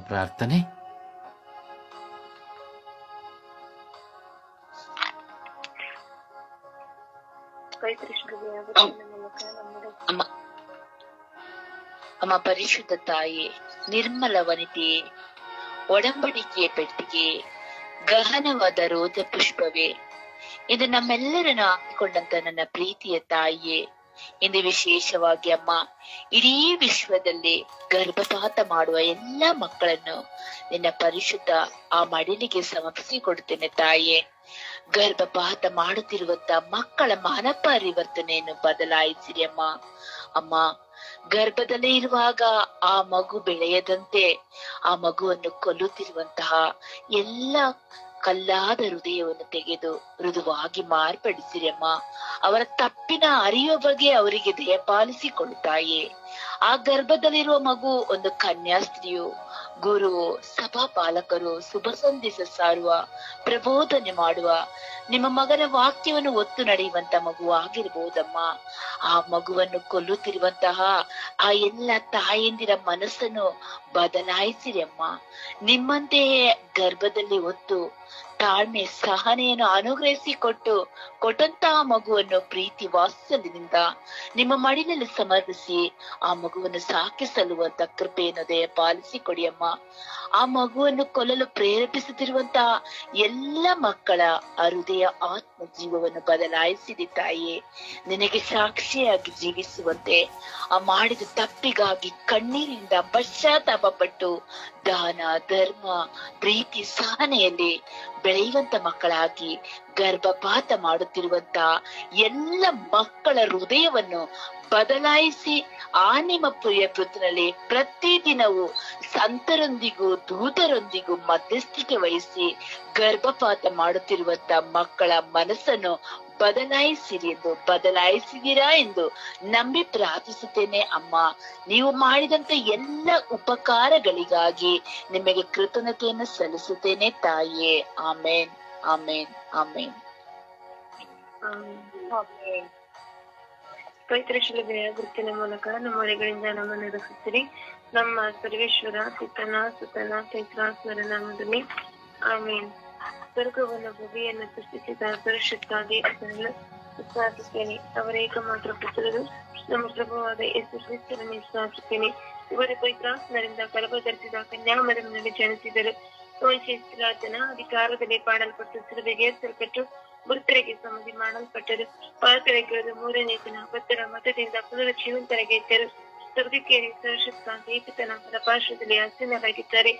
ಪ್ರಾರ್ಥನೆ. ಅಮ್ಮ ಪರಿಶುದ್ಧ ತಾಯಿ ನಿರ್ಮಲ ವನಿತೆ ಒಡಂಬಡಿಕೆಯ ಪೆಟ್ಟಿಗೆ, ಗಹನವಾದ ರೋಜ ಪುಷ್ಪವೇ ಇದು ನಮ್ಮೆಲ್ಲರನ್ನು ಹಾಕಿಕೊಂಡಂತ ನನ್ನ ಪ್ರೀತಿಯ ತಾಯಿಯೇ. ಇಂದು ವಿಶೇಷವಾಗಿ ಅಮ್ಮ, ಇಡೀ ವಿಶ್ವದಲ್ಲಿ ಗರ್ಭಪಾತ ಮಾಡುವ ಎಲ್ಲಾ ಮಕ್ಕಳನ್ನು ನಿನ್ನ ಪರಿಶುದ್ಧ ಆ ಮಡಿಲಿಗೆ ಸಮರ್ಪಿಸಿ ಕೊಡ್ತೇನೆ ತಾಯೇ. ಗರ್ಭಪಾತ ಮಾಡುತ್ತಿರುವಂತ ಮಕ್ಕಳ ಮಾನಪರಿವರ್ತನೆಯನ್ನು ಬದಲಾಯಿಸಿರಿ ಅಮ್ಮ. ಅಮ್ಮ, ಗರ್ಭದಲ್ಲೇ ಇರುವಾಗ ಆ ಮಗು ಬೆಳೆಯದಂತೆ ಆ ಮಗುವನ್ನು ಕೊಲ್ಲುತ್ತಿರುವಂತಹ ಎಲ್ಲ ಕಲ್ಲಾದ ಹೃದಯವನ್ನು ತೆಗೆದು ಮೃದುವಾಗಿ ಮಾರ್ಪಡಿಸಿರಮ್ಮ. ಅವರ ತಪ್ಪಿನ ಅರಿಯುವ ಬಗ್ಗೆ ಅವರಿಗೆ ದಯಪಾಲಿಸಿಕೊಳ್ಳುತ್ತಾಯೇ ಆ ಗರ್ಭದಲ್ಲಿರುವ ಮಗು ಒಂದು ಕನ್ಯಾಸ್ತ್ರೀಯು. ಗುರು, ಸಭಾ ಪಾಲಕರು, ಶುಭ ಸಂದೇಶ ಸಾರುವ, ಪ್ರಬೋಧನೆ ಮಾಡುವ, ನಿಮ್ಮ ಮಗನ ವಾಕ್ಯವನ್ನು ಒತ್ತು ನಡೆಯುವಂತ ಮಗು ಆಗಿರಬಹುದಮ್ಮ ಆ ಮಗುವನ್ನು ಕೊಲ್ಲುತ್ತಿರುವಂತಹ ಆ ಎಲ್ಲ ತಾಯಂದಿರ ಮನಸ್ಸನ್ನು ಬದಲಾಯಿಸಿರಿ ಅಮ್ಮ. ನಿಮ್ಮಂತೆಯೇ ಗರ್ಭದಲ್ಲಿ ಒತ್ತು ತಾಳ್ಮೆ ಸಹನೆಯನ್ನು ಅನುಗ್ರಹಿಸಿ ಕೊಟ್ಟು ಕೊಟ್ಟಂತಹ ಮಗುವನ್ನು ಪ್ರೀತಿ ವಾತ್ಸಲ್ಯದಿಂದ ನಿಮ್ಮ ಮಡಿಲಲ್ಲಿ ಸಮರ್ಪಿಸಿ ಆ ಮಗುವನ್ನು ಸಾಕಿ ಸಲ್ಲುವಂತ ಕೃಪೆಯನ್ನು ದಯ ಪಾಲಿಸಿ ಕೊಡಿಯಮ್ಮ ಆ ಮಗುವನ್ನು ಕೊಲ್ಲಲು ಪ್ರೇರೇಪಿಸುತ್ತಿರುವಂತಹ ಎಲ್ಲ ಮಕ್ಕಳ ಹೃದಯ ಆತ್ಮ ಜೀವವನ್ನು ಬದಲಾಯಿಸಿದೆ ತಾಯಿಯೇ. ನಿನಗೆ ಸಾಕ್ಷಿಯಾಗಿ ಜೀವಿಸುವಂತೆ ಆ ಮಾಡಿದ ತಪ್ಪಿಗಾಗಿ ಕಣ್ಣೀರಿನಿಂದ ಪಶ್ಚಾತ್ತಾಪ ಪಟ್ಟು ದಾನ, ಧರ್ಮ, ಪ್ರೀತಿ, ಸಹನೆಯಲ್ಲಿ ಬೆಳೆಯುವಂತ ಮಕ್ಕಳಾಗಿ ಗರ್ಭಪಾತ ಮಾಡುತ್ತಿರುವಂತ ಎಲ್ಲ ಮಕ್ಕಳ ಹೃದಯವನ್ನು ಬದಲಾಯಿಸಿ ಆ ನಿಮ್ಮ ಪ್ರಿಯ ಪ್ರತಿ ದಿನವೂ ಸಂತರೊಂದಿಗೂ ದೂತರೊಂದಿಗೂ ಮಧ್ಯಸ್ಥಿಕೆ ವಹಿಸಿ ಗರ್ಭಪಾತ ಮಾಡುತ್ತಿರುವಂತ ಮಕ್ಕಳ ಮನಸ್ಸನ್ನು ಬದಲಾಯಿಸಿರಿ ಎಂದು, ಬದಲಾಯಿಸಿದೀರಾ ಎಂದು ನಂಬಿ ಪ್ರಾರ್ಥಿಸುತ್ತೇನೆ ಅಮ್ಮ. ನೀವು ಮಾಡಿದಂತ ಎಲ್ಲ ಉಪಕಾರಗಳಿಗಾಗಿ ನಿಮಗೆ ಕೃತಜ್ಞತೆಯನ್ನು ಸಲ್ಲಿಸುತ್ತೇನೆ ತಾಯಿಯೇ ಆಮೇನ್. ಆಮೇನ್ Amen. ಪವಿತ್ರ ಶಿಲುಬೆಯ ಗುರುತಿನ ಮೂಲಕ ನಮ್ಮ ಮನೆಗಳಿಂದ ನಮ್ಮನ್ನು ರಕ್ಷಿಸಿರಿ ನಮ್ಮ ಸರ್ವೇಶ್ವರ ಪಿತನ ಸುತನ ಚೈತ್ರಾಸ್ವರ ನಾಮದಲ್ಲಿ ಆಮೇನ್ ಸ್ವರ್ಗವನ್ನು ಭೂಮಿಯನ್ನು ಸೃಷ್ಟಿಸಿದ ಸುರಕ್ಷಿತಾಗಿ ಅದನ್ನು ವಿಶ್ವಾಸಿಸುತ್ತೇನೆ. ಅವರ ಏಕಮಾತ್ರ ಪುತ್ರರು ನಮ್ಮ ಪ್ರಭುವಾದ ಯೇಸು ಕ್ರಿಸ್ತರನ್ನು ವಿಶ್ವಾಸಿಸುತ್ತೇನೆ. ಇವರ ಪವಿತ್ರಾತ್ಮರಿಂದ ಗರ್ಭಧರಿಸಿದ ಕನ್ಯಾಮರನಲ್ಲಿ ಜನಿಸಿದರು. ವಂಶಿಸಲಾತನ ಅಧಿಕಾರದಲ್ಲಿ ಪಾಡಲ್ಪಟ್ಟು ಸಿಲುಬೆಗೆ ಏರಿಸಲ್ಪಟ್ಟು ಮೃತರಿಗೆ ಸಮಾಧಿ ಮಾಡಲ್ಪಟ್ಟರು ಪಾತರಿಗರು ಮೂರನೇ ದಿನ ಭಕ್ತರ ಮತದಿಂದ ಪುನರುಜ್ಜೀವಂತರಿಗೆ ಎದ್ದರು ಸ್ವರ್ಗಕ್ಕೇರಿ ಸರ್ಶಕ್ತ ದೀಪಿತನ ಪಾರ್ಶ್ವದಲ್ಲಿ ಹಸಿನರಾಗಿದ್ದಾರೆ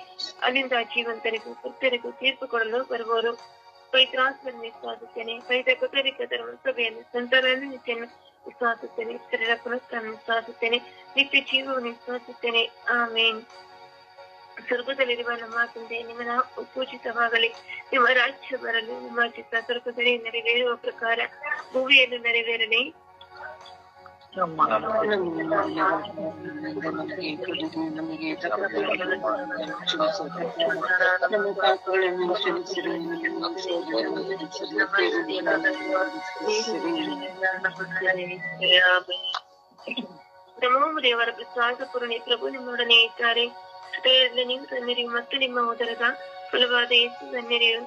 ಅಲ್ಲಿಂದ ಜೀವಂತರಿಗೂ ಭಕ್ತರಿಗೂ ತೀರ್ಪು ಕೊಡಲು ಬರುವವರು ಪವಿತ್ರಾತ್ಮರನ್ನು ವಿಶ್ವಾಸುತ್ತೇನೆ ಪವಿತ್ರ ಕಥೋಲಿಕ ಧರ್ಮ ಸಭೆಯನ್ನು ಸಂತರನ್ನು ನಿತ್ಯವನ್ನು ವಿಶ್ವಾಸುತ್ತೇನೆ ಶರೀರ ಪುನಸ್ಕಾರ ವಿಶ್ವಾಸುತ್ತೇನೆ ನಿತ್ಯ ಜೀವವನ್ನು ವಿಶ್ವಾಸುತ್ತೇನೆ ಆಮೇನ್ ಸ್ವರ್ಗದಲ್ಲಿರುವ ನಮ್ಮ ತಂದೆ ನಿಮ್ಮ ನಾವು ಪೂಜಿತವಾಗಲಿ ನಿಮ್ಮ ರಾಜ್ಯ ಬರಲು ನಿಮ್ಮ ಚಿತ್ತ ಸ್ವರ್ಗದಲ್ಲಿ ನೆರವೇರುವ ಪ್ರಕಾರ ಭೂಮಿಯನ್ನು ನೆರವೇರಲಿ ನಮೋ ದೇವರ ಪ್ರಸಾದ ಪೂರ್ಣಿ ಪ್ರಭು ನಿಮ್ಮೊಡನೆ ಇದ್ದಾರೆ ಹೃದಯದಲ್ಲಿ ನೀವು ತನ್ನಿರಿ ಮತ್ತು ನಿಮ್ಮ ಉದರದ ಫಲವಾದ ಯೇಸು ತನ್ನಿರಿಯು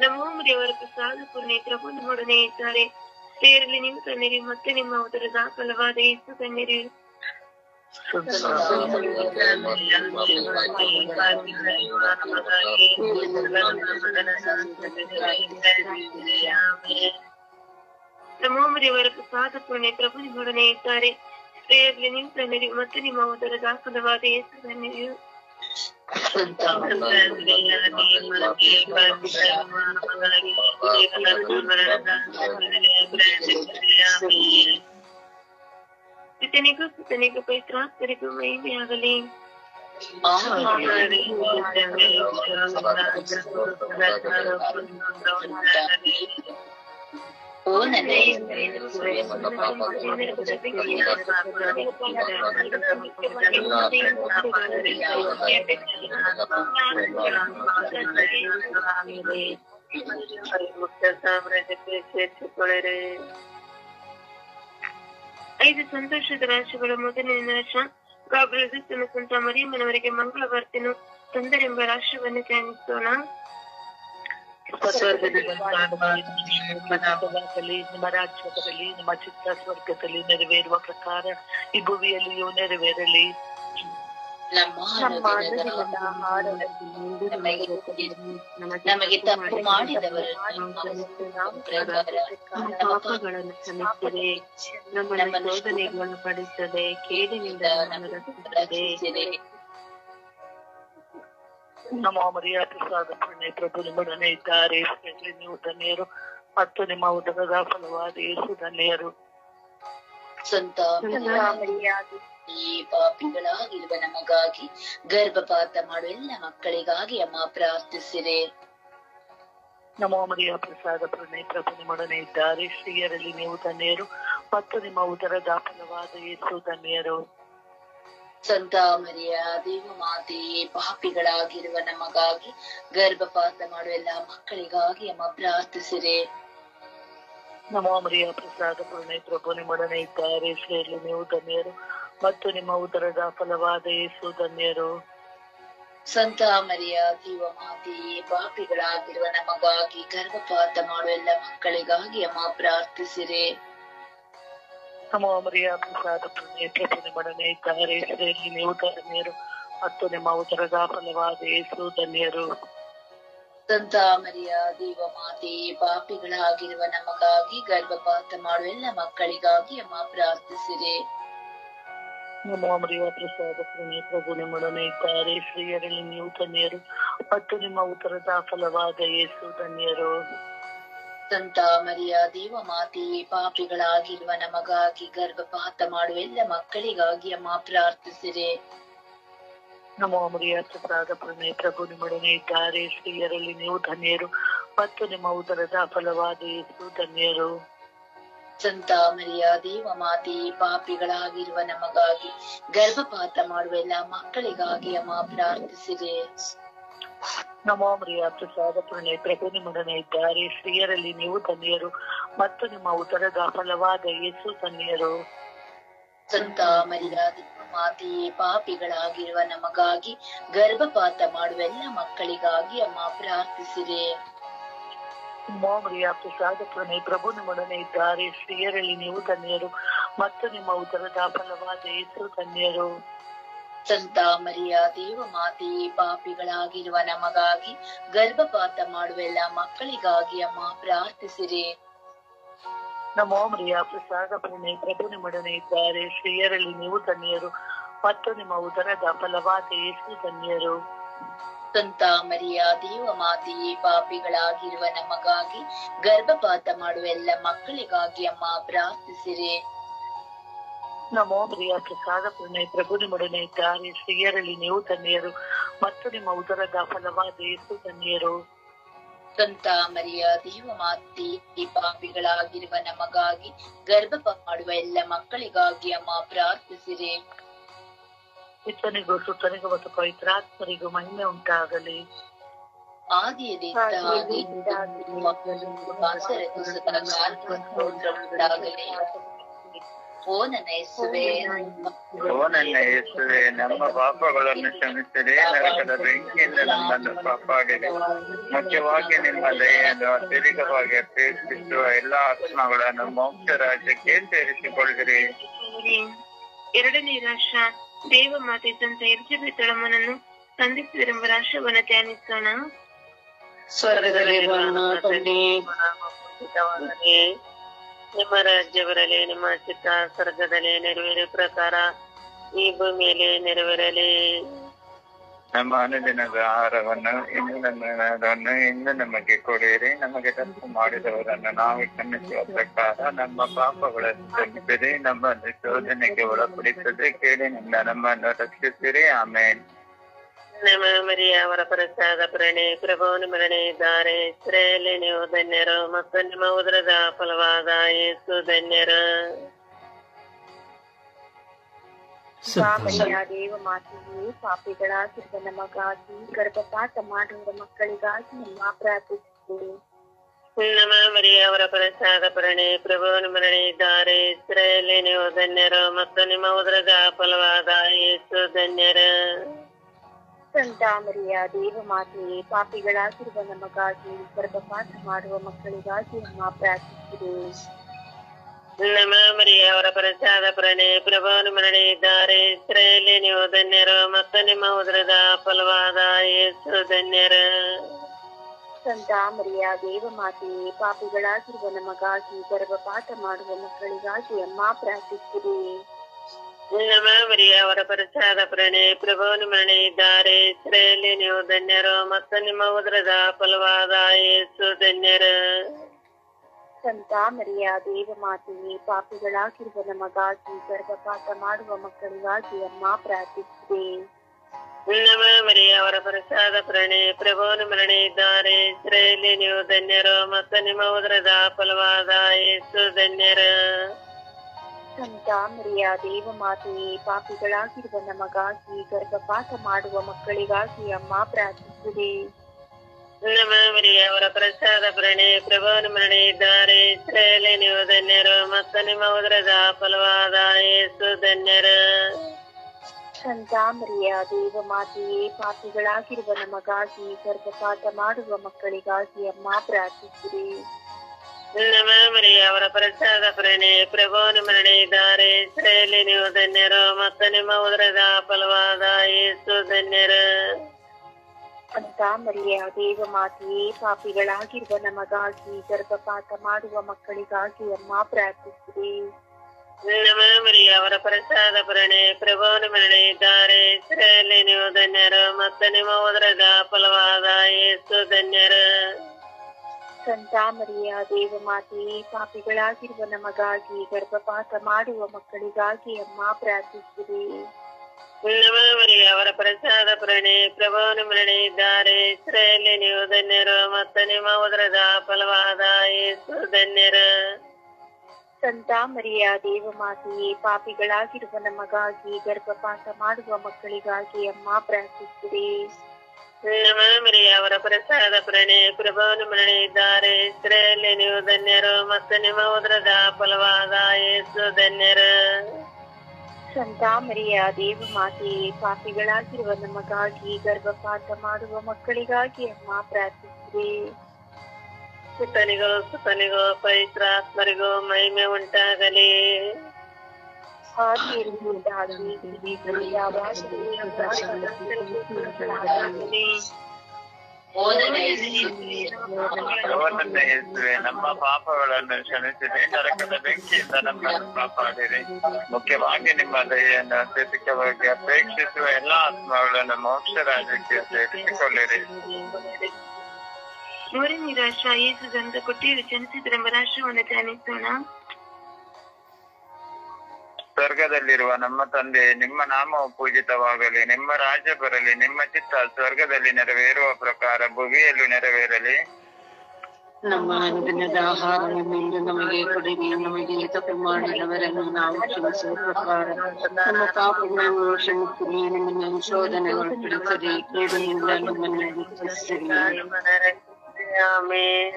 ನಮೋ ದೇವರ ಪ್ರಸಾದ ಪೂರ್ಣಿ ಪ್ರಭು ನಿಮ್ಮೊಡನೆ ಇದ್ದಾರೆ ಹೃದಯದಲ್ಲಿ ನೀವು ತನ್ನಿರಿ ಮತ್ತು ನಿಮ್ಮ ಉದರದ ಫಲವಾದ ಯೇಸು ತನ್ನಿರಿಯು ನಮೋ ದೇವರ ಪ್ರಸಾದ ಪೂರ್ಣಿ ಪ್ರಭು ನಿಮ್ಮೊಡನೆ ಇದ್ದಾರೆ ಸ್ತ್ರೀಯರಲ್ಲಿ ನೀವು ತನ್ನಿರಿ ಮತ್ತು ನಿಮ್ಮ ಉದರದ ಫಲವಾದ ಯೇಸು ತನ್ನಿರಿಯು ಪಿತನಿಗೂ ಸುತನಿಗೂ ಪವಿತ್ರಾತ್ಮರಿಗೂ ಮಹಿಮೆಯಾಗಲಿ ಓ ನನ್ನ ಮುಕ್ತ ಸಾಮ್ರಾಜ್ಯಕ್ಕೆ ಸೇರಿಸಿಕೊಳ್ಳಿರಿ ಐದು ಸಂತೋಷದ ರಾಶಿಗಳ ಮೊದಲನೇ ರಾಶ. ಗಾಬ್ರ ಸಂತ ಮರಿಯಮ್ಮನವರಿಗೆ ಮಂಗಳ ಬರ್ತಿನು ತೊಂದರೆಂಬ ರಾಷ್ಟ್ರವನ್ನು ಧ್ಯಾನಿಸೋಣ ನಿಮ್ಮ ರಾಜ್ಯದಲ್ಲಿ, ನಿಮ್ಮ ಚಿತ್ತ ಸ್ವರ್ಗದಲ್ಲಿ ನೆರವೇರುವ ಪ್ರಕಾರ ಈ ಭುವಿಯಲ್ಲಿಯೂ ನೆರವೇರಲಿ. ನಮಗೆ ನಮಗೆ ತಪ್ಪು ಮಾಡಿದವರನ್ನು ನಮ್ಮ ಪ್ರಕಾರ ನಮ್ಮ ನಮ್ಮನ್ನು ಶೋಧನೆಗೆ ಒಳಪಡಿಸದೆ ಕೇಡಿನಿಂದ ರಕ್ಷಿಸಿರಿ. ನಮ್ಮ ಮರ್ಯಾದೆ ಸಾಧನೆ ಪ್ರಭು ನಿಮ್ಮೊಡನೆ ಇದ್ದಾರೆ. ನೀವು ಧನ್ಯರು ಮತ್ತು ನಿಮ್ಮ ಉದರದ ಫಲವಾದ ಯೇಸು ಧನ್ಯರು. ಸ್ವಂತ ಈ ಪಾಪಿಗಳಾಗಿರುವ ನಮಗಾಗಿ ಗರ್ಭಪಾತ ಮಾಡುವ ಎಲ್ಲ ಮಕ್ಕಳಿಗಾಗಿ ಅಮ್ಮ ಪ್ರಾರ್ಥಿಸಿರಿ. ನಮೋ ಮರಿಯ ಪ್ರಸಾದ ಪ್ರಣಯ ಪ್ರಭು ನಿಮ್ಮೊಡನೆ ಇದ್ದಾರೆ. ಶ್ರೀಯರಲ್ಲಿ ನೀವು ಧನ್ಯರು. ಮತ್ತು ನಿಮ್ಮ ಉದರ ದಾಪನವಾದ ಯೇಸು ಧನ್ಯರು. ಸಂತ ಮರಿಯ ದೇವ ಮಾತೆ ಪಾಪಿಗಳಾಗಿರುವ ನಮಗಾಗಿ ಗರ್ಭಪಾತ ಮಾಡುವ ಎಲ್ಲ ಮಕ್ಕಳಿಗಾಗಿ ಅಮ್ಮ ಪ್ರಾರ್ಥಿಸಿರೆ. ನಮೋ ಮರಿಯ ಪ್ರಸಾದ ಪ್ರಣಯ ಪ್ರಭು ನಿಮ್ಮೊಡನೆ ಇದ್ದಾರೆ. ಶ್ರೀಯರಲ್ಲಿ ನೀವು ಧನ್ಯರು. ಮತ್ತು ನಿಮ್ಮ ಉದರದ ಫಲವಾದ ಯೇಸು ಧನ್ಯರು. ಸಂತ ಮರಿಯ ದೇವ ಮಾತೆಯೇ ಪಾಪಿಗಳಾಗಿರುವ ನಮಗಾಗಿ ಗರ್ಭಪಾತ ಮಾಡುವ ಎಲ್ಲ ಮಕ್ಕಳಿಗಾಗಿ ಅಮ್ಮ ಪ್ರಾರ್ಥಿಸಿರೆ. ನಮ್ಮ ಮರಿಯ ಪ್ರಸಾದ ನಿಮ್ಮೊಡನೆ ಇದ್ದಾರೆ ನೀವು ಧನ್ಯರು ಮತ್ತು ನಿಮ್ಮ ಉದರದ ಫಲವಾದ ಯೇಸು ಧನ್ಯರು. ಸಂತ ಮರಿಯ ದೇವ ಮಾತೆ ಪಾಪಿಗಳಾಗಿರುವ ನಮಗಾಗಿ ಗರ್ಭಪಾತ ಮಾಡುವ ಎಲ್ಲ ಮಕ್ಕಳಿಗಾಗಿ ಅಮ್ಮ ಪ್ರಾರ್ಥಿಸಿರೆ. ನಮ್ಮ ಮರಿಯ ಪ್ರಸಾದ ಪ್ರಣಿ ಪ್ರಭು ಇದ್ದಾರೆ ಸ್ತ್ರೀಯರಲ್ಲಿ ನೀವು ಧನ್ಯರು. ಮತ್ತು ನಿಮ್ಮ ಉತ್ತರದ ಫಲವಾದ ಯೇಸು ಧನ್ಯರು. ಸಂತ ಮರಿಯ ದೇವ ಮಾತೆ ಪಾಪಿಗಳಾಗಿರುವ ನಮಗಾಗಿ ಗರ್ಭಪಾತ ಮಾಡುವ ಎಲ್ಲ ಮಕ್ಕಳಿಗಾಗಿ ಅಮ್ಮ ಪ್ರಾರ್ಥಿಸಿರೆ. ನಮೋ ಮರಿಯ ಪ್ರಸಾದ ಪ್ರಣಯ ಪ್ರಭು ನಿಮ್ಮೊಡನೆ ಇದ್ದಾರೆ ಸ್ತ್ರೀಯರಲ್ಲಿ ನೀವು ಧನ್ಯರು. ಮತ್ತು ನಿಮ್ಮ ಉದರದ ಫಲವಾದ ಯೇಸು ಧನ್ಯರು. ಸಂತ ಮರಿಯ ದೇವ ಮಾತೆ ಪಾಪಿಗಳಾಗಿರುವ ನಮಗಾಗಿ ಗರ್ಭಪಾತ ಮಾಡುವ ಎಲ್ಲ ಮಕ್ಕಳಿಗಾಗಿ ಅಮ್ಮ ಪ್ರಾರ್ಥಿಸಿದೆ. ನಮೋ ಮರಿಯ ಪ್ರಸಾದ ಪುಣ್ಯ ಪ್ರಭು ನಿಮ್ಮೊಡನೆ ಇದ್ದಾರೆ. ಸ್ತ್ರೀಯರಲ್ಲಿ ನೀವು ಧನ್ಯರು ಮತ್ತು ನಿಮ್ಮ ಉತ್ತರದ ಫಲವಾದ ಯೇಸು ಧನ್ಯರು. ಸಂತ ಮರಿಯ ದೇವ ಮಾತೆ ಪಾಪಿಗಳಾಗಿರುವ ನಮಗಾಗಿ ಗರ್ಭಪಾತ ಮಾಡುವ ಎಲ್ಲ ಮಕ್ಕಳಿಗಾಗಿ ಅಮ್ಮ ಪ್ರಾರ್ಥಿಸಿರೆ ನಮ್ಮ ಮರಿಯ ಪ್ರಸಾದ ಪುಣ್ಯ ಪ್ರಭು ನಿಮ್ಮೊಡನೆ ಇದ್ದಾರೆ. ಸ್ತ್ರೀಯರಲ್ಲಿ ನೀವು ಧನ್ಯರು ಮತ್ತು ನಿಮ್ಮ ಉದರದ ಫಲವಾದ ಯೇಸು ಧನ್ಯರು ಸಂತ ಮರಿಯ ದೇವ ಮಾತೆ ಪಾಪಿಗಳಾಗಿರುವ ನಮಗಾಗಿ ಗರ್ಭಪಾತ ಮಾಡುವ ಎಲ್ಲ ಮಕ್ಕಳಿಗಾಗಿ ಅಮ್ಮ ಪ್ರಾರ್ಥಿಸಿರಿ. ನಮೋ ಮರಿಯ ಪ್ರಸಾದ ಪ್ರಣಿ ಪ್ರಭು ನಿಮ್ಮೊಡನೆ ಇದ್ದಾರೆ. ಸ್ತ್ರೀಯರಲ್ಲಿ ನೀವು ಧನ್ಯರು ಮತ್ತು ನಿಮ್ಮ ಉದರದ ಫಲವಾದ ಯೇಸು ಧನ್ಯರು ಸಂತ ಮರಿಯ ದೇವ ಮಾತೆಯೇ ಪಾಪಿಗಳಾಗಿರುವ ನಮಗಾಗಿ ಗರ್ಭಪಾತ ಮಾಡುವ ಎಲ್ಲ ಮಕ್ಕಳಿಗಾಗಿ ಅಮ್ಮ ಪ್ರಾರ್ಥಿಸಿರಿ. ನಮೋ ಪ್ರಿಯ ಪ್ರಸಾದ ಪುಣ್ಯ ಪ್ರಭು ನಿಮ್ಮೊಡನೆ ಇದ್ದಾರೆ. ಸ್ತ್ರೀಯರಲ್ಲಿ ನೀವು ತನ್ನಿಯರು ಮತ್ತು ನಿಮ್ಮ ಉದರದ ಫಲವಾದ ಯೇಸು ತನ್ನಿಯರು. ಸಂತ ಮರಿಯ ದೇವ ಮಾತೆ ಪಾಪಿಗಳಾಗಿರುವ ನಮಗಾಗಿ ಗರ್ಭಪಾತ ಮಾಡುವ ಎಲ್ಲ ಮಕ್ಕಳಿಗಾಗಿ ಅಮ್ಮ ಪ್ರಾರ್ಥಿಸಿರೆ. ಇತನಿಗೂ ಸುತ್ತನಿಗೂ ಮತ್ತು ಪವಿತ್ರಾತ್ಮರಿಗೂ ಮಹಿಮೆ ಉಂಟಾಗಲಿ. ಓ ನನ್ನ ಯೇಸುವೆ ನಮ್ಮ ಪಾಪಗಳನ್ನು ಕ್ಷಮಿಸಿರಿ. ನರಕದ ಬೆಂಕಿಯಿಂದ ನಮ್ಮನ್ನು ಕಾಪಾಡಿರಿ. ಮುಖ್ಯವಾಗಿ ನಿಮ್ಮ ದಯೆಯನ್ನು ಅತ್ಯಧಿಕವಾಗಿ ಅಪೇಕ್ಷಿಸುವ ಎಲ್ಲಾ ಆತ್ಮಗಳನ್ನು ಮೋಕ್ಷ ರಾಜ್ಯಕ್ಕೆ ಸೇರಿಸಿಕೊಳ್ಳಿರಿ. ಎರಡನೇ ರಾಷ್ಟ್ರ ದೇವ ಮಾತೆ ಸಂತ ಎಲಿಜಬೆತಳಮ್ಮನನ್ನು ಸಂಧಿಸಿದರೆಂಬ ರಾಷ್ಟ್ರವನ್ನು ಧ್ಯಾನಿಸೋಣ ಸ್ವರ್ಗದಲ್ಲಿರುವ ನನ್ನ ತಂದೆ ಪೂಜಿತವಾಗಲಿ. ನಿಮ್ಮ ರಾಜ್ಯ ಬರಲಿ ನಿಮ್ಮ ಚಿತ್ತ ಸ್ವರ್ಗದಲ್ಲಿ ನೆರವೇರುವ ಪ್ರಕಾರ ಈ ಭೂಮಿಯಲ್ಲಿ ನೆರವೇರಲಿ ನಮ್ಮ ಅನುದಿನದ ಆಹಾರವನ್ನು ಇಂದು ನಮ್ಮನ್ನು ಇಂದು ನಮಗೆ ಕೊಡಿರಿ. ನಮಗೆ ತಪ್ಪು ಮಾಡಿದವರನ್ನು ನಾವು ಕ್ಷಮಿಸುವ ಪ್ರಕಾರ ನಮ್ಮ ಪಾಪಗಳನ್ನು ಕ್ಷಮಿಸಿರಿ, ನಮ್ಮನ್ನು ಶೋಧನೆಗೆ ಒಳಪಡಿಸದೆ ಕೇಳಿನಿಂದ ನಮ್ಮನ್ನು ರಕ್ಷಿಸಿರಿ. ಆಮೇಲೆ ನಮ್ಮ ಮರಿಯ, ಅವರ ಪ್ರಸಾದ ಪ್ರಣಿ ಪ್ರಭು ಮರಣೆ ಇದ್ದಾರೆ. ಸ್ತ್ರೀಯಲ್ಲಿ ನೀವು ಧನ್ಯರು ಮತ್ತು ನಿಮ್ಮ ಉದರದ ಫಲವಾದ ಯೇಸು ಧನ್ಯರು. ಸ್ವಾಮಿಯ ದೇವ ಮಾತೆಯೇ ಪಾಪಿಗಳಾಗಿರುವ ನಮಗಾಗಿ ಗರ್ಭಪಾತ ಮಾಡುವ ಮಕ್ಕಳಿಗಾಗಿ ನಮ್ಮ ಪ್ರಾರ್ಥಿಸುತ್ತೇವೆ. ನಮ ನಮ್ಮ ಮರಿಯ ಅವರ ಪ್ರಸಾದ ಪರಣೆ. ಪ್ರಭು ನಿಮ್ಮನೆ ಇದ್ದಾರೆ ಇಸ್ರಾಯೇಲಿ ನೀವು ಧನ್ಯರು ಮತ್ತು ನಿಮ್ಮ ಉದರದ ಫಲವಾದ ಯೇಸು ಧನ್ಯರ. ಸಂತ ಮರಿಯ ದೇವ ಮಾತೆಯೇ ಪಾಪಿಗಳಾಗಿರುವ ನಮಗಾಗಿ ಗರ್ಭಪಾತ ಮಾಡುವ ಮಕ್ಕಳಿಗಾಗಿ ನಮ್ಮ ಪ್ರಾರ್ಥಿಸಿರಿ ನಮ್ಮ ಮರಿಯ ಅವರ ಪ್ರಸಾದ ಪ್ರಣೆ ಪ್ರಭಾನು ನಿಮ್ಮನೆ ಇದ್ದಾರೆ. ಇಸ್ರಾಯೇಲಿ ನೀವು ಧನ್ಯರು ಮತ್ತು ನಿಮ್ಮ ಉದರದ ಫಲವಾದ ಯೇಸು ಧನ್ಯರು. ಸಂತ ಮರಿಯ ದೇವ ಮಾತೆಯೇ ಪಾಪಿಗಳಾಗಿರುವ ನಮಗಾಗಿ ಪಾಠ ಮಾಡುವ ಮಕ್ಕಳಿಗಾಗಿ ಅಮ್ಮ ಪ್ರಾರ್ಥಿಸಿರಿ. ನಮ್ಮ ಮರಿಯ ಅವರ ಪ್ರಸಾದ ಪ್ರಣೆ ಪ್ರಭಾನು ಮರಣಿದ್ದಾರೆ ಇದ್ದಾರೆ. ಇಸ್ರಾಯೇಲಿ ನೀವು ಧನ್ಯರು ಮತ್ತು ನಿಮ್ಮ ಉದರದ ಫಲವಾದ ಯೇಸು ಧನ್ಯರ. ಸಂತ ಮರಿಯ ದೇವ ಮಾತೆಯೇ ಪಾಪಿಗಳಾಗಿರುವ ನಮಗಾಗಿ ಗರ್ಭಪಾತ ಮಾಡುವ ಮಕ್ಕಳಿಗಾಗಿ ಅಮ್ಮ ಪ್ರಾರ್ಥಿಸಿರಿ ನಮ ಮರಿಯ ಅವರ ಪ್ರಸಾದ ಪ್ರಣೆ ಪ್ರಭು ಮರಣೆ ಇದ್ದಾರೆ ಇಸ್ರಾಯೇಲಿ ನೀವು ಧನ್ಯರು ಮತ್ತು ನಿಮ್ಮ ಉದರದ ಫಲವಾದ ಯೇಸು ಧನ್ಯರ. ಸಂತ ಮರಿಯ ದೇವ ಮಾತೆಯೇ ಪಾಪಿಗಳಾಗಿರುವ ನಮಗಾಗಿ ಗರ್ಭಪಾತ ಮಾಡುವ ಮಕ್ಕಳಿಗಾಗಿ ಅಮ್ಮ ಪ್ರಾರ್ಥಿಸಿರಿ ನಮ್ಮ ಮರಿಯ ಅವರ ಪ್ರಸಾದ ಪ್ರಣಿ ಪ್ರಭು ಮರಣೆ ಇದ್ದಾರೆ ಇಸ್ರಾಯೇಲಿ ನೀವು ಧನ್ಯರು ಮತ್ತು ನಿಮ್ಮ ಉದರದ ಫಲವಾದ ಯೇಸು ಧನ್ಯರ. ಸಂತಾಮರಿಯ ದೇವ ಮಾತೆಯೇ ಪಾಪಿಗಳಾಗಿರುವ ನಮಗಾಗಿ ಗರ್ಭಪಾತ ಮಾಡುವ ಮಕ್ಕಳಿಗಾಗಿ ಅಮ್ಮ ಪ್ರಾರ್ಥಿಸಿರಿ. ನಮ್ಮ ಮರಿಯ ಅವರ ಪ್ರಸಾದ ಪ್ರಣಿ ಪ್ರಭವನ ನಿಮ್ಮನೆ ಇದ್ದಾರೆ ಇಸ್ರಾಯೇಲಿ ನೀವು ಧನ್ಯರು ಮತ್ತು ನಿಮ್ಮ ಉದರದ ಫಲವಾದ ಯೇಸು ಧನ್ಯರ. ಸಂತ ಮರಿಯ. ದೇವ ಮಾತೆಯೇ ಪಾಪಿಗಳಾಗಿರುವ ನಮಗಾಗಿ ಗರ್ಭಪಾತ ಮಾಡುವ ಮಕ್ಕಳಿಗಾಗಿ ಅಮ್ಮ ಮರಿಯ ಅವರ ಪ್ರಸಾದ ಪ್ರಣೆ ಪ್ರಭು ಮರಣೆ ಇದ್ದಾರೆ ಇಸ್ರಾಯೇಲಿ ನೀವು ಧನ್ಯರು ಮತ್ತು ನಿಮ್ಮ ಉದರದ ಫಲವಾದ ಯೇಸು ಧನ್ಯರು. ಸಂತ ಮರಿಯ ದೇವ ಮಾತೆಯೇ ಪಾಪಿಗಳಾಗಿರುವ ನಮಗಾಗಿ ಗರ್ಭಪಾತ ಮಾಡುವ ಮಕ್ಕಳಿಗಾಗಿ ಅಮ್ಮ ಪ್ರಾರ್ಥಿಸಿರಿ ನಮ್ಮ ಮರಿಯ ಅವರ ಪ್ರಸಾದ ಪ್ರಣೆ ಪ್ರಭು ನಿಮ್ಮನೆ ಇದ್ದಾರೆ. ಇಸ್ರಾಯೇಲಿ ನೀವು ಧನ್ಯರು ಮತ್ತು ನಿಮ್ಮ ಉದರದ ಫಲವಾದ ಯೇಸು ಧನ್ಯರು. ಸಂತ ಮರಿಯ ದೇವ ಮಾತೆಯೇ ಪಾಪಿಗಳಾಗಿರುವ ನಮಗಾಗಿ ಗರ್ಭಪಾತ ಮಾಡುವ ಮಕ್ಕಳಿಗಾಗಿ ಅಮ್ಮ ಪ್ರಾರ್ಥಿಸಿರಿ ನಮ ಮರಿಯ ಅವರ ಪ್ರಸಾದ ಪ್ರಣೆ ಪ್ರಭು ನಿಮ್ಮನೆ ಇದ್ದಾರೆ. ಇಸ್ರಾಯೇಲಿ ನೀವು ಧನ್ಯರು ಮತ್ತು ನಿಮ್ಮ ಉದರದ ಫಲವಾದ ಯೇಸು ಧನ್ಯರ. ಸಂತ ಮರಿಯ ದೇವ ಮಾತೆಯೇ ಪಾಪಿಗಳಾಗಿರುವ ನಮಗಾಗಿ ಗರ್ಭಪಾತ ಮಾಡುವ ಮಕ್ಕಳಿಗಾಗಿ ಅಮ್ಮ ಪ್ರಾರ್ಥಿಸಿರಿ. ಸುತನಿಗೋ ಸುತನಿಗೋ ಪವಿತ್ರಾತ್ಮರಿಗೋ ಮಹಿಮೆ ಉಂಟಾಗಲಿ. ಓದನ ಯೇಸುವೆ ನಮ್ಮ ಪಾಪಗಳನ್ನು ಕ್ಷಮಿಸಿರಿ. ನರಕದ ಬೆಂಕಿಯಿಂದ ನಮ್ಮನ್ನು ಕಾಪಾಡಿರಿ. ಮುಖ್ಯವಾಗಿ ನಿಮ್ಮ ದಯೆಯನ್ನು ಅತ್ಯಧಿಕವಾಗಿ ಅಪೇಕ್ಷಿಸುವ ಎಲ್ಲಾ ಆತ್ಮಗಳನ್ನು ಮೋಕ್ಷ ರಾಜ್ಯಕ್ಕೆ ಸೇರಿಸಿಕೊಳ್ಳಿರಿ. ಮೂರನೇ ರಾಷ್ಟ್ರ ಯೇಸು ಗಂಧ ಕೊಟ್ಟಿರು ಜನಿಸಿದ್ರೆಂಬ ರಾಷ್ಟ್ರವನ್ನು ಧ್ಯಾನಿಸೋಣ. ಸ್ವರ್ಗದಲ್ಲಿರುವ ನಮ್ಮ ತಂದೆ ನಿಮ್ಮ ನಾಮವು ಪೂಜಿತವಾಗಲಿ ನಿಮ್ಮ ರಾಜ್ಯ ಬರಲಿ ನಿಮ್ಮ ಚಿತ್ತ ಸ್ವರ್ಗದಲ್ಲಿ ನೆರವೇರುವ ಪ್ರಕಾರ ಭುವಿಯಲ್ಲೂ ನೆರವೇರಲಿ. ನಮ್ಮ ಅನುದಿನದ ಆಹಾರವನ್ನು ಇಂದು ನಮಗೆ ಕೊಡಿರಿ ನಮಗೆ ತಪ್ಪು ಮಾಡಿದವರನ್ನು ನಾವು ಕ್ಷಮಿಸುವ ಪ್ರಕಾರ ನಮ್ಮ ಪಾಪಗಳನ್ನು ಕ್ಷಮಿಸಿರಿ. ನಿಮ್ಮನ್ನು ಶೋಧನೆಗಳು ಬಿಡಿಸಿರಿ ಕೇಡಿನಿಂದ ನಮ್ಮನ್ನು ರಕ್ಷಿಸಿರಿ. ಆಮೇನ್.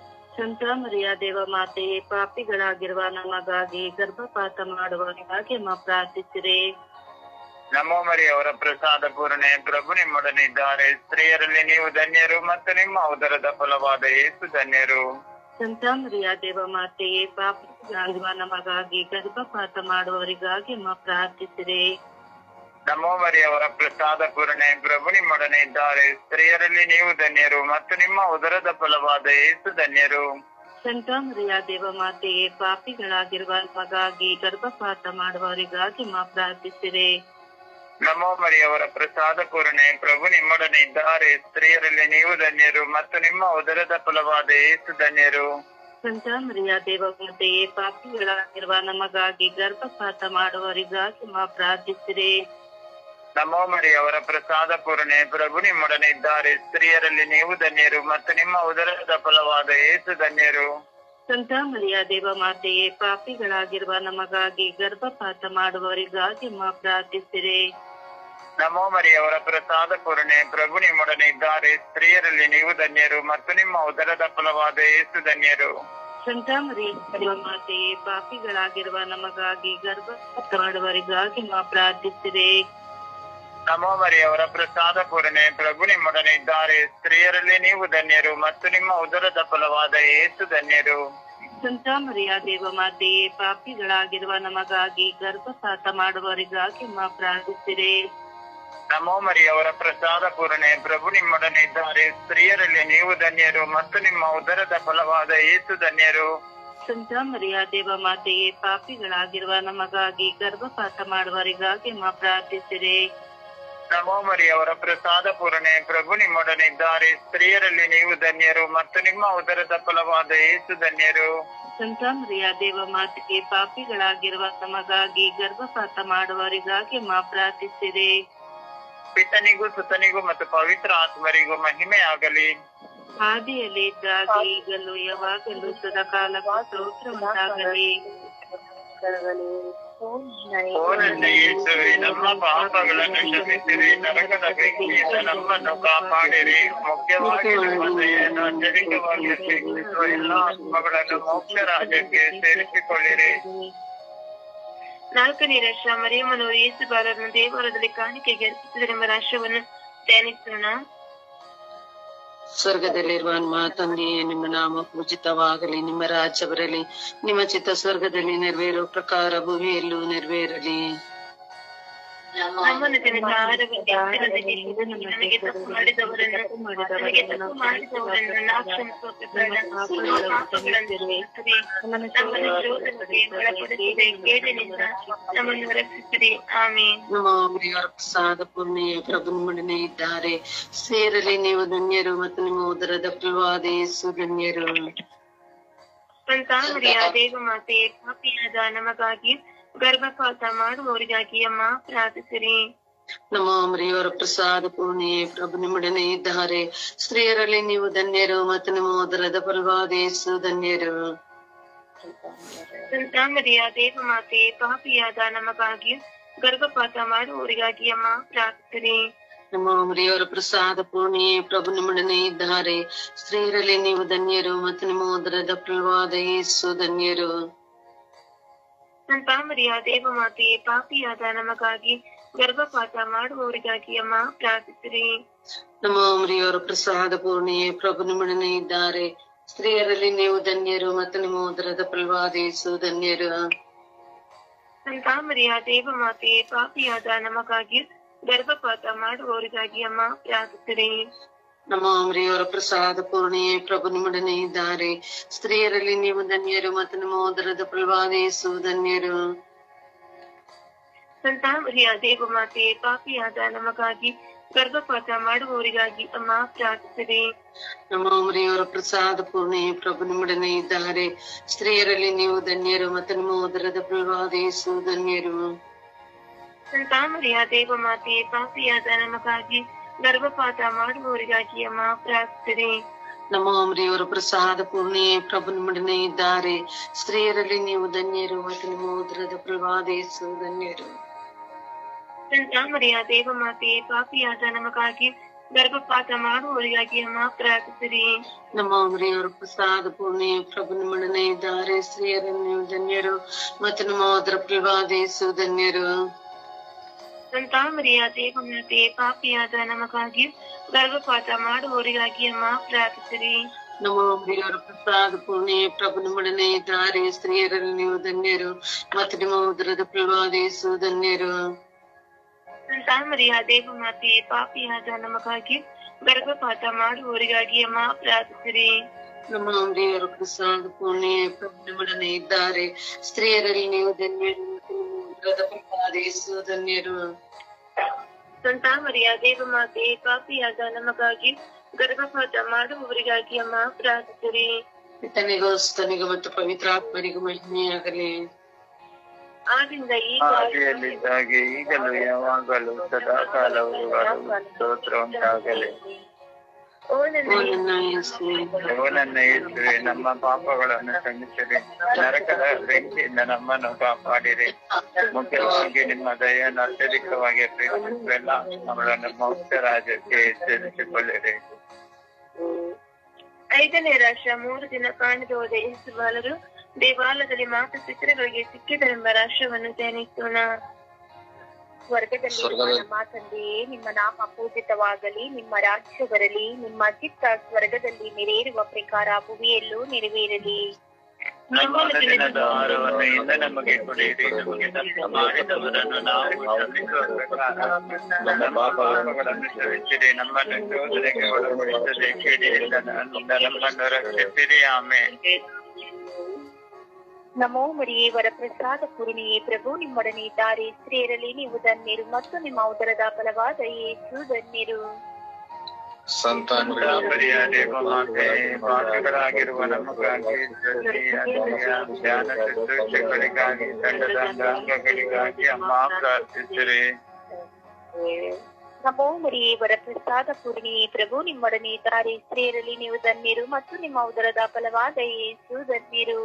ಸಂತ ಮರಿಯ ದೇವ ಮಾತೆಯೇ ಪಾಪಿಗಳಾಗಿರುವ ನಮಗಾಗಿ ಗರ್ಭಪಾತ ಮಾಡುವವರಿಗಾಗಿ ಮಾ ಪ್ರಾರ್ಥಿಸಿರಿ. ನಮೋ ಮರಿಯವರ ಪ್ರಸಾದ ಪೂರ್ಣೆ ಪ್ರಭು ನಿಮ್ಮೊಡನೆ ಇದ್ದಾರೆ. ಸ್ತ್ರೀಯರಲ್ಲಿ ನೀವು ಧನ್ಯರು ಮತ್ತು ನಿಮ್ಮ ಉದರದ ಫಲವಾದ ಏಸು ಧನ್ಯರು. ಸಂತ ಮರಿಯ ದೇವ ಮಾತೆಯೇ ಪಾಪಿಗಳಾಗಿರುವ ನಮಗಾಗಿ ಗರ್ಭಪಾತ ಮಾಡುವವರಿಗಾಗಿ ಮಾ ಪ್ರಾರ್ಥಿಸಿರೆ. ನಮ್ಮ ಮರಿಯವರ ಪ್ರಸಾದ ಪೂರಣೆ ಪ್ರಭು ನಿಮ್ಮೊಡನೆ ಇದ್ದಾರೆ. ಸ್ತ್ರೀಯರಲ್ಲಿ ನೀವು ಧನ್ಯರು ಮತ್ತು ನಿಮ್ಮ ಉದರದ ಫಲವಾದ ಏಸು ಧನ್ಯರು. ಸಂತ ಮರಿಯ ದೇವ ಮಾತೆಯೇ ಪಾಪಿಗಳಾಗಿರುವ ಮಗಾಗಿ ಗರ್ಭಪಾತ ಮಾಡುವವರಿಗಾಗಿ ಮಾ ಪ್ರಾರ್ಥಿಸಿದೆ ನಮೋಮರಿಯವರ ಪ್ರಸಾದ ಪೂರಣೆ ಪ್ರಭು ನಿಮ್ಮೊಡನೆ ಇದ್ದಾರೆ. ಸ್ತ್ರೀಯರಲ್ಲಿ ನೀವು ಧನ್ಯರು ಮತ್ತು ನಿಮ್ಮ ಉದರದ ಫಲವಾದ ಏಸು ಧನ್ಯರು. ಸಂತ ದೇವ ಮಾತೆಯೇ ಪಾಪಿಗಳಾಗಿರುವ ನಮಗಾಗಿ ಗರ್ಭಪಾತ ಮಾಡುವವರಿಗಾಗಿ ಮಾ ಪ್ರಾರ್ಥಿಸಿರಿ. ನಮೋ ಮರಿ ಅವರ ಪ್ರಸಾದ ಪೂರ್ಣೆ ಪ್ರಭು ನಿಮ್ಮೊಡನೆ ಇದ್ದಾರೆ. ಸ್ತ್ರೀಯರಲ್ಲಿ ನೀವು ಧನ್ಯರು ಮತ್ತು ನಿಮ್ಮ ಉದರದ ಫಲವಾದ ಏಸು ಧನ್ಯರು. ಸಂತ ಮರಿಯ ದೇವಮಾತೆಯೇ ಪಾಪಿಗಳಾಗಿರುವ ನಮಗಾಗಿ ಗರ್ಭಪಾತ ಮಾಡುವವರಿಗಾಗಿ ಮಾ ಪ್ರಾರ್ಥಿಸಿರಿ. ನಮೋ ಮರಿಯವರ ಪ್ರಸಾದ ಪೂರ್ಣೆ ಪ್ರಭು ನಿಮ್ಮೊಡನೆ ಇದ್ದಾರೆ. ಸ್ತ್ರೀಯರಲ್ಲಿ ನೀವು ಧನ್ಯರು ಮತ್ತು ನಿಮ್ಮ ಉದರದ ಫಲವಾದ ಏಸು ಧನ್ಯರು. ಸಂತ ಮರಿಯ ದೇವಮಾತೆಯೇ ಪಾಪಿಗಳಾಗಿರುವ ನಮಗಾಗಿ ಗರ್ಭಪಾತ ಮಾಡುವವರಿಗಾಗಿ ಮಾ ಪ್ರಾರ್ಥಿಸಿರಿ. ನಮೋ ಮರಿ ಪ್ರಸಾದ ಪೂರಣೆ ಪ್ರಭು ನಿಮ್ಮೊಡನೆ ಇದ್ದಾರೆ. ಸ್ತ್ರೀಯರಲ್ಲಿ ನೀವು ಧನ್ಯರು ಮತ್ತು ನಿಮ್ಮ ಉದರದ ಫಲವಾದ ಏಸು ಧನ್ಯರು. ಸಂತ ಮರಿಯ ದೇವಮಾತೆಯೇ ಪಾಪಿಗಳಾಗಿರುವ ನಮಗಾಗಿ ಗರ್ಭಪಾತ ಮಾಡುವವರಿಗಾಗಿ ಮಾ ಪ್ರಾರ್ಥಿಸಿರಿ. ನಮೋ ಮರಿಯವರ ಪ್ರಸಾದ ಪೂರಣೆ ಪ್ರಭು ನಿಮ್ಮೊಡನೆ ಇದ್ದಾರೆ. ಸ್ತ್ರೀಯರಲ್ಲಿ ನೀವು ಧನ್ಯರು ಮತ್ತು ನಿಮ್ಮ ಉದರದ ಫಲವಾದ ಏಸು ಧನ್ಯರು. ಸಂತ ಮರಿಯ ದೇವಮಾತೆಯೇ ಪಾಪಿಗಳಾಗಿರುವ ನಮಗಾಗಿ ಗರ್ಭಪಾತ ಮಾಡುವವರಿಗಾಗಿ ಮಾ ಪ್ರಾರ್ಥಿಸಿರಿ. ನಮೋ ಮರಿ ಅವರ ಪ್ರಸಾದ ಪೂರಣೆ ಪ್ರಭು ನಿಮ್ಮೊಡನೆ ಇದ್ದಾರೆ ಸ್ತ್ರೀಯರಲ್ಲಿ ನೀವು ಧನ್ಯರು ಮತ್ತು ನಿಮ್ಮ ಉದರದ ಫಲವಾದ ಏಸು ಧನ್ಯರು. ಸಂತ ದೇವ ಮಾತಿಗೆ ಪಾಪಿಗಳಾಗಿರುವ ತಮಗಾಗಿ ಗರ್ಭಪಾತ ಮಾಡುವವರಿಗಾಗಿ ಮಾ ಪ್ರಾರ್ಥಿಸಿದೆ ಪಿತನಿಗೂ ಸುತನಿಗೂ ಮತ್ತು ಪವಿತ್ರ ಆತ್ಮರಿಗೂ ಮಹಿಮೆಯಾಗಲಿ. ಹಾದಿಯಲ್ಲಿ ಇದ್ದಾಗಿ ಇದ್ದಾಗ ಈಗಲೂ ಯಾವಾಗಲೂ ಸದಕಾಲ ಸ್ತೋತ್ರ ಉಂಟಾಗಲಿ. ಓ ನನ್ನ ಯೇಸುವೆ ನಮ್ಮ ಪಾಪಗಳನ್ನು ಕ್ಷಮಿಸಿರಿ, ನರಕದ ಬೆಂಕಿಯಿಂದ ನಮ್ಮನ್ನು ಕಾಪಾಡಿರಿ. ಮುಖ್ಯವಾಗಿ ಅತ್ಯಧಿಕವಾಗಿ ಸ್ವೀಕರಿಸುವ ಎಲ್ಲಾ ಆತ್ಮಗಳನ್ನು ಮೋಕ್ಷ ರಾಜ್ಯಕ್ಕೆ ಸೇರಿಸಿಕೊಳ್ಳಿರಿ. ನಾಲ್ಕನೇ ರಾಷ್ಟ್ರ ಮರಿಯಮ್ಮನವರು ಯೇಸು ಬಾಲರನ್ನು ದೇವಾಲಯದಲ್ಲಿ ಕಾಣಿಕೆಗೆ ಅರ್ಪಿಸಿದರೆಂಬ ರಾಷ್ಟ್ರವನ್ನು ಧ್ಯಾನಿಸೋಣ. ಸ್ವರ್ಗದಲ್ಲಿರುವ ನಮ್ಮ ತಂದೆಯೇ ನಿಮ್ಮ ನಾಮ ಪೂಜಿತವಾಗಲಿ, ನಿಮ್ಮ ರಾಜ್ಯ ಬರಲಿ, ನಿಮ್ಮ ಚಿತ್ತ ಸ್ವರ್ಗದಲ್ಲಿ ನೆರವೇರೋ ಪ್ರಕಾರ ಭೂಮಿಯಲ್ಲೂ ನೆರವೇರಲಿ. ನಮ್ಮನ್ನು ದಿನದ ಆಹಾರವನ್ನು ಇಂದು ನಮಗೆ ತಪ್ಪು ಮಾಡಿದವರನ್ನು ತಪ್ಪು ಕ್ಷಮಿಸುವ ಪ್ರಕಾರ. ನಮ್ಮನ್ನು ನಮ್ಮನ್ನು ರಕ್ಷಿಸಿರಿ ಪ್ರಸಾದ ಪುಣ್ಯ ಪ್ರಭು ನಿಮ್ಮೊಡನೆ ಇದ್ದಾರೆ. ಸೇರಲಿ ನೀವು ಧನ್ಯರು ಮತ್ತು ನಿಮ್ಮ ಉದರದ ಫಲವಾದ ಯೇಸು ಧನ್ಯರು ಸಂತಾಮರಿಯ ದೇವಮಾತೆ ಪಾಪಿಯಾದ ನಮಗಾಗಿ ಗರ್ಭಪಾತ ಮಾಡುವವರಿಗಾಗಿ ಅಮ್ಮ ಪ್ರಾರ್ಥಿಸಿರಿ. ನಮ್ಮ ಮರಿಯವರ ಪ್ರಸಾದ ಪೂರ್ಣಿ ಪ್ರಭು ನಿಮ್ಮೊಡನೆ ಇದ್ದಾರೆ. ಸ್ತ್ರೀಯರಲ್ಲಿ ನೀವು ಧನ್ಯರು ಮತ್ತು ನಿಮ್ಮ ಉದರದ ಪರವಾದೇಶು ಧನ್ಯರು. ಸಂತಾಮರಿಯ ದೇವಮಾತೆ ಪಾಪಿಯಾದ ನಮಗಾಗಿ ಗರ್ಭಪಾತ ಮಾಡುವವರಿಗಾಗಿ ಅಮ್ಮ ಪ್ರಾರ್ಥಿಸಿರಿ. ನಮ್ಮ ಮರಿಯವರ ಪ್ರಸಾದ ಪೂರ್ಣಿ ಪ್ರಭು ನಿಮ್ಮೊಡನೆ ಇದ್ದಾರೆ. ಸ್ತ್ರೀಯರಲ್ಲಿ ನೀವು ಧನ್ಯರು ಮತ್ತು ನಿಮ್ಮ ಉದರದ ಫಲವಾದ ಯೇಸು ಧನ್ಯರು. ಸಂತಾಮರಿಯ ಮಾತೆಯೇ ಪಾಪಿಯಾದ ನಮಗಾಗಿ ಗರ್ಭಪಾತ ಮಾಡುವವರಿಗಾಗಿ ಅಮ್ಮ ಪ್ರಾರ್ಥಿಸಿರಿ. ನಮ್ಮ ಮರಿಯವರು ಪ್ರಸಾದ ಪೂರ್ಣಿಯ ಪ್ರಭು ನಿಮ್ಮೊಡನೆ ಇದ್ದಾರೆ. ಸ್ತ್ರೀಯರಲ್ಲಿ ನೀವು ಧನ್ಯರು ಮತ್ತು ನಿಮ್ಮ ಉದರದ ಪ್ರಲ್ವಾದೇಶು ಧನ್ಯರು. ದೇವ ಮಾತೆಯೇ ಪಾಪಿಯಾದ ನಮಗಾಗಿ ಗರ್ಭಪಾತ ಮಾಡುವವರಿಗಾಗಿ ಅಮ್ಮ ಪ್ರಾರ್ಥಿಸಿರಿ. ನಮ್ಮ ಮರಿಯವರ ಪ್ರಸಾದ ಪೂರ್ಣೆಯೇ ಪ್ರಭು ನಿಮ್ಮೊಡನೆ ಇದ್ದಾರೆ. ಸ್ತ್ರೀಯರಲ್ಲಿ ನೀವು ಧನ್ಯರು ಮತ್ತು ನಿಮ್ಮ ಉದರದ ಫಲವಾದ ಯೇಸು ಧನ್ಯರು. ಸಂತಾಮರಿಯ ದೇವಮಾತೆ ಪಾಪಿಯಾದ ನಮಗಾಗಿ ಗರ್ಭಪಾತ ಮಾಡುವವರಿಗಾಗಿ ಅಮ್ಮ ಪ್ರಾರ್ಥಿಸಿದೆ ನಮ್ಮ ಮರಿಯವರ ಪ್ರಸಾದ ಪೂರ್ಣೆಯೇ ಪ್ರಭು ನಿಮ್ಮೊಡನೆ ಇದ್ದಾರೆ. ಸ್ತ್ರೀಯರಲ್ಲಿ ನೀವು ಧನ್ಯರು ಮತ್ತು ನಿಮ್ಮ ಉದರದ ಫಲವಾದ ಯೇಸು ಧನ್ಯರು. ಸಂತಾಮರಿಯ ದೇವಮಾತೆ ಪಾಪಿಯಾದ ನಮಗಾಗಿ ಗರ್ಭಪಾತ ಮಾಡುವವರಿಗಾಗಿ ಅಮ್ಮ ಪ್ರಾರ್ಥಿಸಿರಿ ನಮ್ಮ ಮರಿಯವರ ಪ್ರಸಾದ ಪೂರ್ಣೆಯೇ ಪ್ರಭು ನಿಮ್ಮೊಡನೆ ಇದ್ದಾರೆ. ಸ್ತ್ರೀಯರಲ್ಲಿ ನೀವು ಧನ್ಯರು ಮತ್ತು ನಿಮ್ಮ ಉದ್ರದ ಪ್ರಭಾದೇಸು ಧನ್ಯರು. ಸಂತಾಮರಿಯ ದೇವಮಾತೆ ಪಾಪಿಯಾದ ನಮಗಾಗಿ ಗರ್ಭಪಾತ ಮಾಡುವವರಿಗಾಗಿ ಅಮ್ಮ ಪ್ರಾರ್ಥಿಸಿರಿ ನಮ್ಮ ಮರಿಯವರ ಪ್ರಸಾದ ಪೂರ್ಣೆಯೇ ಪ್ರಭು ನಿಮ್ಮೊಡನೆ ಇದ್ದಾರೆ. ಸ್ತ್ರೀಯರಲ್ಲಿ ನೀವು ಧನ್ಯರು ಮತ್ತು ನಮ್ಮ ಉದರ ಪ್ರಭಾದೇಸು ಧನ್ಯರು. ಸಂತಾಮರಿಯ ದೇವಮಾತೆ ಪಾಪಿಯಾದ ನಮಗಾಗಿ ಗರ್ಭಪಾತ ಮಾಡುವವರಿಗಾಗಿ ಅಮ್ಮ ಪ್ರಾರ್ಥಿಸಿರಿ. ನಮ್ಮ ದೇವರ ಪ್ರಸಾದ ಪೂರ್ಣೆಯೇ ಪ್ರಭು ನಿಮ್ಮೊಡನೆ ಇದ್ದಾರೆ. ಸ್ತ್ರೀಯರಲ್ಲಿ ನೀವು ಧನ್ಯರು ಮತ್ತು ನಿಮ್ಮ ಉದರದ ಫಲವಾದ ಯೇಸು ಧನ್ಯರು. ಸಂತಾಮರಿಯ ದೇವಮಾತೆ ಪಾಪಿಯಾದ ನಮಗಾಗಿ ಗರ್ಭಪಾತ ಮಾಡುವವರಿಗಾಗಿ ಅಮ್ಮ ಪ್ರಾರ್ಥಿಸಿರಿ. ನಮ್ಮ ದೇವರ ಪ್ರಸಾದ ಪೂರ್ಣೆಯೇ ಪ್ರಭು ನಿಮ್ಮೊಡನೆ ಇದ್ದಾರೆ. ಸ್ತ್ರೀಯರಲ್ಲಿ ನೀವು ಧನ್ಯರು ಮತ್ತು ನಿಮ್ಮ ಧನ್ಯರು ಸಂತ ಮರಿಯ ದೇವಮಾತೆ ಪಾಪಿಯಾದ ನಮಗಾಗಿ ಗರ್ಭಪಾತ ಮಾಡುವವರಿಗಾಗಿ ಅಮ್ಮ ಪ್ರಾರ್ಥಿಸಿರಿ. ಪಿತನಿಗೂ ಸ್ತನಿಗೂ ಮತ್ತು ಪವಿತ್ರಾತ್ಮರಿಗೂ ಮಹಿಮೆಯಾಗಲಿ. ಆದಿಂದ ಈಗ ಈಗಲೂ ಯಾವಾಗಲೂ ಸದಾ ಕಾಲವು ಸ್ತೋತ್ರ ಉಂಟಾಗಲಿ ಓ ನನ್ನ ಓ ಓ ನನ್ನ ಯೇಸುವೆ ನಮ್ಮ ಪಾಪಗಳನ್ನು ಕ್ಷಮಿಸಿರಿ. ನರಕದ ಬೆಂಕಿಯಿಂದ ನಮ್ಮನ್ನು ಕಾಪಾಡಿರಿ. ಮುಖ್ಯವಾಗಿ ನಿಮ್ಮ ದಯನ ಅತ್ಯಧಿಕವಾಗಿ ಪ್ರೀತಿಸುವೆಲ್ಲ. ಅವಳನ್ನು ಮೋಕ್ಷ ರಾಜ್ಯಕ್ಕೆ ಸೇರಿಸಿಕೊಳ್ಳಿರಿ. ಐದನೇ ರಾಶ ಮೂರು ದಿನ ಕಾಣದೆ ಹೋದ. ಯೇಸು ಬಾಲರು, ದೇವಾಲಯದಲ್ಲಿ ಮಾತು ಚಿತ್ರಗಳಿಗೆ ಸಿಕ್ಕಿದರೆಂಬ ರಾಷ್ಟ್ರವನ್ನು ಧ್ಯಾನಿಸೋಣ. ಸ್ವರ್ಗದಲ್ಲಿ ನಮ್ಮ ತಂದೆಯೇ ನಿಮ್ಮ ನಾಮ ಪೂಜಿತವಾಗಲಿ ನಿಮ್ಮ ರಾಜ್ಯ ಬರಲಿ ನಿಮ್ಮ ಚಿತ್ತ ಸ್ವರ್ಗದಲ್ಲಿ ನೆರೆಯಿರುವ ಪ್ರಕಾರ ಭೂಮಿಯಲ್ಲೂ ನೆರವೇರಲಿ. ನಮಗೆ ಕೊಡಿರಿ ನಮಗೆ ಮಾಡಿದವರನ್ನು ನಾವು ಕ್ಷಮಿಸಿರಿ ನಮ್ಮನ್ನು ಶೋಧನೆಗೆ ಒಳಪಡಿಸದೆ ಕೇಳಿಯಿಂದ ನಮ್ಮನ್ನು ರಕ್ಷಿಸಿರಿ ಆಮೇಲೆ ನಮೋ ಮರಿಯೇ ವರಪ್ರಸಾದ ಪೂರ್ಣಿಯೇ ಪ್ರಭು ನಿಮ್ಮೊಡನೆ ಇದ್ದಾರೆ. ಸ್ತ್ರೀಯರಲ್ಲಿ ನೀವು ಧನ್ಯರು ಮತ್ತು ನಿಮ್ಮ ಉದರದ ಫಲವಾದ ಯೇಸು ಧನ್ಯರು. ಪಾಠಗಳಾಗಿರುವ ನಮಗಾಗಿ ಧ್ಯಾನ ಶುಶ್ರೂಷೆಗಳಿಗಾಗಿ ತಂಡದ ಅಂಗಾಂಗಗಳಿಗಾಗಿ ಅಮ್ಮ ಪ್ರಾರ್ಥಿಸಿರಿ. ನಮೋ ಮರಿಯೇ ವರಪ್ರಸಾದ ಪೂರ್ಣಿಯೇ ಪ್ರಭು ನಿಮ್ಮೊಡನೆ ಇದ್ದಾರೆ. ಸ್ತ್ರೀಯರಲ್ಲಿ ನೀವು ಧನ್ಯರು ಮತ್ತು ನಿಮ್ಮ ಉದರದ ಫಲವಾದ ಯೇಸು ಧನ್ಯರು.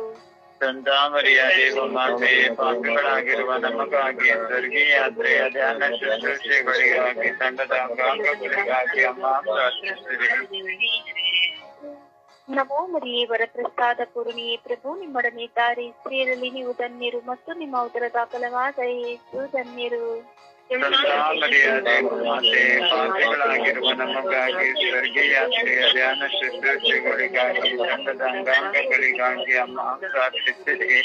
ಸಂತಾಮರಿಯ ದೇವಮಾತೆ ಪಾಠಗಳಾಗಿರುವ ನಮಗಾಗಿ ಸ್ವರ್ಗೀಯ ಯಾತ್ರೆಯ ಧ್ಯಾನ ಶುಶ್ರೂಷೆಗಳಿಗಾಗಿ ತಂಡದ ಅಂಗಾಂಗಗಳಿಗಾಗಿ ಅಮ್ಮ ಪ್ರಾರ್ಥಿಸಿದೆ ನಮೋ ಮರಿಯೇ ವರಪ್ರಸಾದ ಪೂರ್ಣಿಯೇ ಪ್ರಭು, ನಿಮ್ಮೊಡನೆ ಇದ್ದಾರೆ ಸ್ತ್ರೀಯರಲ್ಲಿ ನೀವು ಧನ್ಯರು ಮತ್ತು ನಿಮ್ಮ ಉದರದ ಫಲವಾದ ಯೇಸು ಧನ್ಯರು. ಸಂತಾಮರಿಯ ದೇವಮಾತೆ ಪಾಠಗಳಾಗಿರುವ ನಮಗಾಗಿ ಸ್ವರ್ಗೀಯಾತ್ರೆಯ ಧ್ಯಾನ ಶುಶ್ರೂಷೆಗಳಿಗಾಗಿ ಸಂಘದ ಅಂಗಾಂಗಗಳಿಗಾಗಿ ಅಮ್ಮ ಪ್ರಾರ್ಥಿಸಿದೆ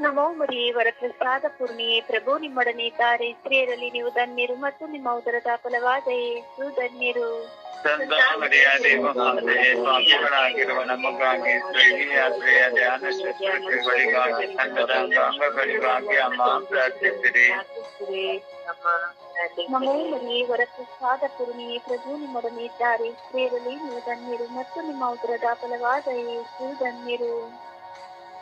ನಮೋ ವರಪ್ರಸಾದ ಪೂರ್ಣಿಯೇ, ಪ್ರಭು ನಿಮ್ಮೊಡನೆ ಇದ್ದಾರೆ. ಸ್ತ್ರೀಯರಲ್ಲಿ ನೀವು ಧನ್ಯರು ಮತ್ತು ನಿಮ್ಮ ಉದರದ ಫಲವಾದ ಧನ್ಯರು. ಪಾಪಿಗಳಾಗಿರುವ ನಮಗಾಗಿ ಸ್ವರ್ಗೀಯ ಯಾತ್ರೆಯ ಧ್ಯಾನ ಶುಶ್ರೂಷೆಗಳಿಗಾಗಿ ಸಂಘದ ಅಂಗಗಳಿಗಾಗಿ ಅಮ್ಮ ಪ್ರಾರ್ಥಿಸಿರಿ. ನಮೋ ಮರಿಯೇ ವರಪ್ರಸಾದ ನೀ ಪ್ರಭು ನಿಮ್ಮೊಡನೆ ಇದ್ದಾರೆ. ಸ್ತ್ರೀಯರಲ್ಲಿ ನೀವು ಧನ್ಯರು ಮತ್ತು ನಿಮ್ಮ ಉಗ್ರದ ಫಲವಾದ ಧನ್ಯರು.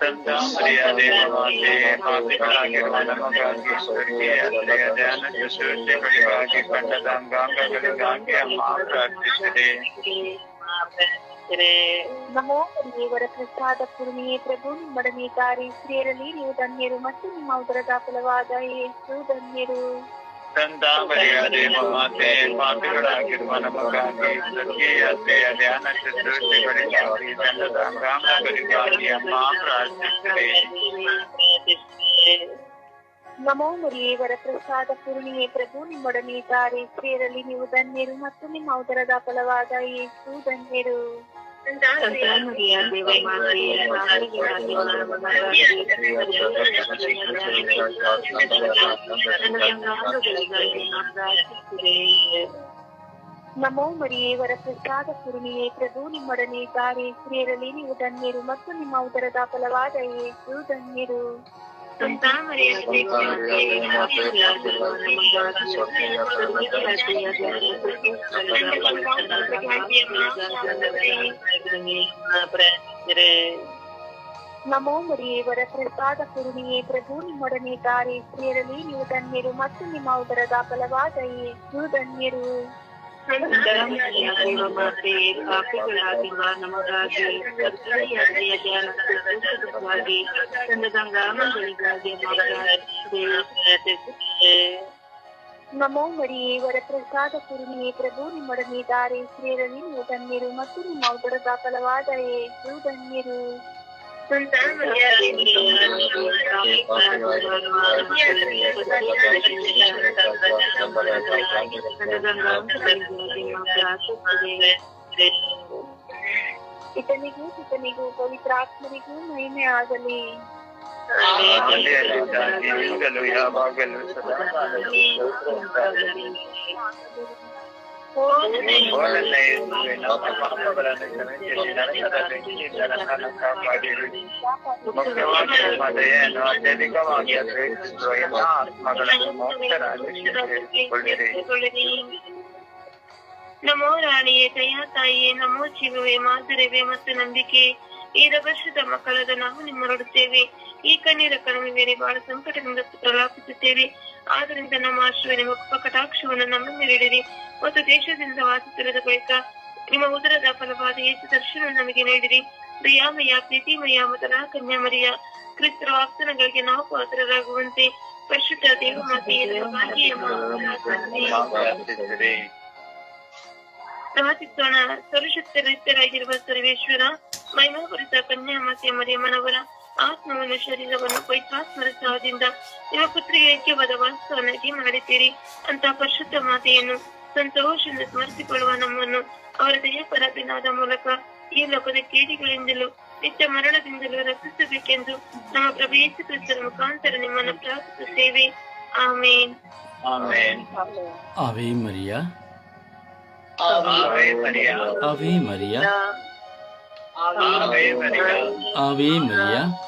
ಸಂತಾಮರಿಯ ದೇವಮಾತೆ ಪಾಪಿಗಳಾಗಿರುವ ನಮಗಾಗಿ ಸ್ವರ್ಗೀಯ ಯಾತ್ರೆಯ ಧ್ಯಾನ ಶುಶ್ರೂಷೆಗಳಿಗಾಗಿ ತಂಡದ ಅಂಗಾಂಗಗಳಿಗಾಗಿ ಅಮ್ಮ ಪ್ರಾರ್ಥಿಸಿರಿ ನಮೋ ಮರಿಯೇ ವರಪ್ರಸಾದ ಪೂರ್ಣಿಯೇ ಪ್ರಭು ನಿಮ್ಮೊಡನೆ ಇದ್ದಾರೆ ಸ್ತ್ರೀಯರಲ್ಲಿ ನೀವು ಧನ್ಯರು ಮತ್ತು ನಿಮ್ಮ ಉದರದ ಫಲವಾದ ಯೇಸು ಧನ್ಯರು ಸಂತಾಮರಿಯ ದೇವಮಾತೆ ಪಾಪಿಗಳಾಗಿರುವ ನಮಗಾಗಿ ಯಾತ್ರೆಯ ಧ್ಯಾನ ಶುಶ್ರೂಷೆಗಳಿಗಾಗಿ ತಂಡದ ಅಂಗಾಂಗಗಳಿಗಾಗಿ ಅಮ್ಮ ಪ್ರಾರ್ಥಿಸಿದೆ ನಮೋ ಮರಿಯೇ ವರಪ್ರಸಾದ ಪೂರ್ಣಿಯೇ ಪ್ರಭು, ನಿಮ್ಮೊಡನೆ ಇದ್ದಾರೆ ಸೇರಲಿ. ನೀವು ಧನ್ಯರು ಮತ್ತು ನಿಮ್ಮ ಉದರದ ಫಲವಾದ ಯೇಸು ಧನ್ಯರು. ನಮಗಾಗಿ ಅಂಗಾಂಗಗಳಿಗಾಗಿ ಅಮ್ಮ ಪ್ರಾರ್ಥಿಸಿರಿ ನಮೋ ಮರಿಯೇ ವರಪ್ರಸಾದ ಪೂರ್ಣಿಯೇ ಪ್ರಭು, ನಿಮ್ಮೊಡನೆ ಇದ್ದಾರೆ ಸ್ತ್ರೀಯರಲ್ಲಿ ನೀವು ಧನ್ಯರು ಮತ್ತು ನಿಮ್ಮ ಉದರದ ಫಲವಾದ ಏಸು ಧನ್ಯರು. ಸಂತಾಮರಿಯ ದೇವಮಾತೆ ಪಾಪಿಗಳಾಗಿರುವ ನಮಗಾಗಿ ನಮೋ ಮರಿಯೇ ವರಪ್ರಸಾದ ಪೂರ್ಣಿಯೇ ಪ್ರಭು ನಿಮ್ಮೊಡನೆ ಇದ್ದಾರೆ ಸ್ತ್ರೀಯರಲ್ಲಿ ನೀವು ಧನ್ಯರು ಮತ್ತು ನಿಮ್ಮ ಉದರದ ಫಲವಾದ ಯೇಸು ಧನ್ಯರು ಸಂತಾಮರಿಯ ದೇವಮಾತೆ ಪಾಪಿಗಳಾಗಿರುವ ನಮಗಾಗಿ ಸ್ವರ್ಗೀಯ ಹೃದಯ ಧ್ಯಾನಕ್ಕಾಗಿ ತಂಡದಂಗಾಮಗಳಿಗಾಗಿ ನಮೋ ಮರಿಯೇ ವರಪ್ರಸಾದ ಪೂರ್ಣಿಯೇ ಪ್ರಭು ನಿಮ್ಮೊಡನೆ ಇದ್ದಾರೆ ಸ್ತ್ರೀಯರಲ್ಲಿ ನೀವು ಧನ್ಯರು ಮತ್ತು ನಿಮ್ಮ ಉದರದ ಫಲವಾದ ಯೇಸು ಧನ್ಯರು ಸಂತಾಮರಿಯ ಇತನಿಗೂ ಪಿತನಿಗೂ ಪವಿತ್ರಾತ್ಮನಿಗೂ ಮಹಿಮೆ ಆಗಲಿ ಆದಿಯಲ್ಲಿದ್ದಾಗಿ ಈಗಲೂ ಯಾವಾಗಲೂ ಸದಾ ನಿಮ್ಮ ನಮೋ ರಾಣಿಯೇ ತಯಾ ತಾಯಿಯೇ, ನಮೋ ಜೀವವೇ ಮಾಧುರವೇ ಮತ್ತು ನಂಬಿಕೆ. ಈ ವರ್ಷದ ಮಕ್ಕಳದ ನಾವು ನಿಮ್ಮರಡುತ್ತೇವೆ ಈ ಕಣ್ಣೀರ ಕಡಿಮೆ ಬೇರೆ ಬಹಳ ಸಂಕಟದಿಂದ ಪ್ರಲಾಪಿಸುತ್ತೇವೆ. ಆದ್ದರಿಂದ ನಮ್ಮ ಆಶ್ರಯ ನಿಮ್ಮ ಕಟಾಕ್ಷವನ್ನು ನಮ್ಮ ಮೇಲಿಡಿರಿ ಮತ್ತು ದೇಶದಿಂದ ವಾಸಿಸಿರದ ಬಳಿಕ ನಿಮ್ಮ ಉದರದ ಫಲವಾದ ಯೇಸು ದರ್ಶನ ನಮಗೆ ನೀಡಿರಿ ಪ್ರಿಯಾಮಯ ಪ್ರೀತಿಮಯ ಮತ್ತು ರಾಕನ್ಯಾಮರಿಯ ಕ್ರಿಸ್ತರ ವಾಸನಗಳಿಗೆ ನಾವು ಪಾತ್ರರಾಗುವಂತೆ ಪರಿಶುದ್ಧ ದೇವಮಾತೆಯ. ಪ್ರಾರ್ಥಿಸೋಣ ಸರ್ವೇಶ್ವರ ಮಹಿಮಾಭರಿತ ಕನ್ಯಾಮಾತೆ ಮರಿಯಮ್ಮನವರ ಆತ್ಮವನ್ನು ಶರೀರವನ್ನು ಸಹದಿಂದ ನಿಮ್ಮ ಪುತ್ರಿಗೆ ಐಕ್ಯವಾದ ವಾಸ್ತವನಾಗಿ ಮಾಡಿದ್ದೀರಿ. ಅಂತ ಪರಿಶುದ್ಧ ಮಾತೆಯನ್ನು ಸಂತೋಷದಿಂದ ಸ್ಮರಿಸಿಕೊಳ್ಳುವ ನಮ್ಮನ್ನು ಅವರ ದಯಪರಾಧನಾದ ಮೂಲಕ ಈ ಲೋಕದ ಕೇಡಿಗಳಿಂದಲೂ ನಿತ್ಯ ಮರಣದಿಂದಲೂ ರಕ್ಷಿಸಬೇಕೆಂದು ನಮ್ಮ ಪ್ರಭು ಯೇಸು ಕ್ರಿಸ್ತರ ಮುಖಾಂತರ ನಿಮ್ಮನ್ನು ಪ್ರಾರ್ಥಿಸುತ್ತೇವೆ. Amen. Amen. Ave Maria. Ave Maria. Ave Maria.